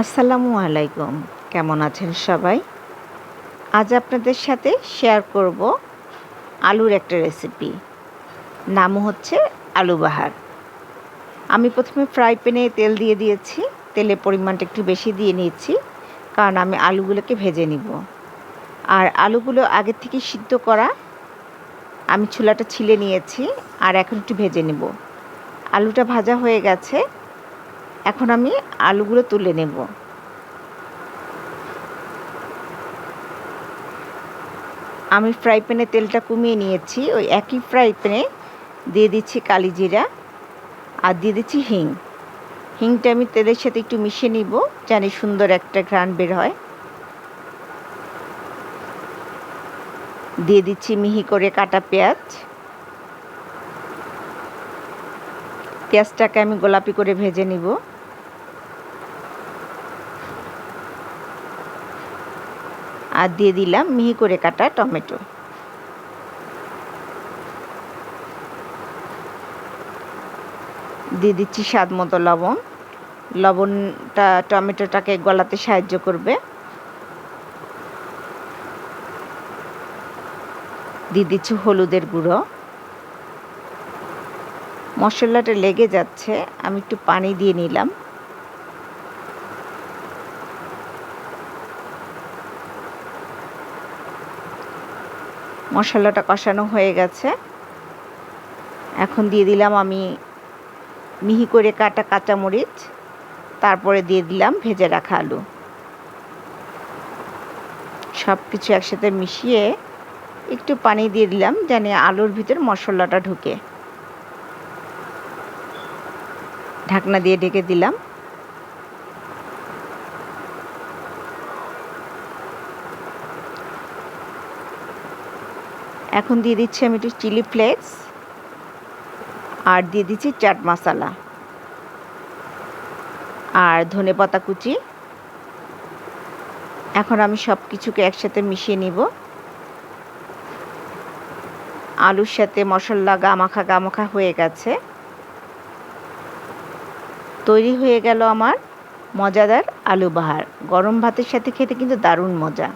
আসসালামু আলাইকুম। কেমন আছেন সবাই? আজ আপনাদের সাথে শেয়ার করব আলুর একটা রেসিপি নাম হচ্ছে আলু বাহার। আমি প্রথমে ফ্রাই প্যানে তেল দিয়ে দিয়েছি। তেলের পরিমাণটা একটু বেশি দিয়ে নিয়েছি, কারণ আমি আলুগুলোকে ভেজে নিব। আর আলুগুলো আগের থেকে সিদ্ধ করা, আমি ছোলাটা ছিলে নিয়েছি, আর এখন একটু ভেজে নেব। আলুটা ভাজা হয়ে গেছে এখন আমি আলুগুলো তুলে নেব। আমি ফ্রাই প্যানে তেলটা কমিয়ে নিয়েছি, ওই একই ফ্রাই প্যানে দিয়ে দিচ্ছি কালি জিরা আর দিয়ে দিচ্ছি হিং। হিংটা আমি তেলের সাথে একটু মিশিয়ে নিব জানি সুন্দর একটা ঘ্রাণ বের হয়। দিয়ে দিচ্ছি মিহি করে কাটা পেঁয়াজ। পেঁয়াজটাকে আমি গোলাপি করে ভেজে নিব। আর দিয়ে দিলাম মিহি করে কাটা টমেটো। দিয়ে দিচ্ছি স্বাদ মতো লবণ। লবণটা টমেটোটাকে গলাতে সাহায্য করবে। দিয়ে দিচ্ছি হলুদের গুঁড়ো। মশলাটা লেগে যাচ্ছে, আমি একটু পানি দিয়ে নিলাম। মশলাটা কষানো হয়ে গেছে। এখন দিয়ে দিলাম আমি মিহি করে কাটা কাঁচামরিচ, তারপরে দিয়ে দিলাম ভেজে রাখা আলু। সব কিছু একসাথে মিশিয়ে একটু পানি দিয়ে দিলাম যেন আলুর ভিতর মশলাটা ঢুকে। ঢাকনা দিয়ে ঢেকে দিলাম। এখন দিয়ে দিচ্ছি আমি একটু চিলি ফ্লেক্স আর দিয়ে দিচ্ছি চাট মশলা আর ধনে পাতা কুচি। এখন আমি সব কিছুকে একসাথে মিশিয়ে নিব। আলুর সাথে মশলা গামাখা গামাখা হয়ে গেছে। তৈরি হয়ে গেল আমার মজাদার আলু বাহার। গরম ভাতের সাথে খেতে কিন্তু দারুণ মজা।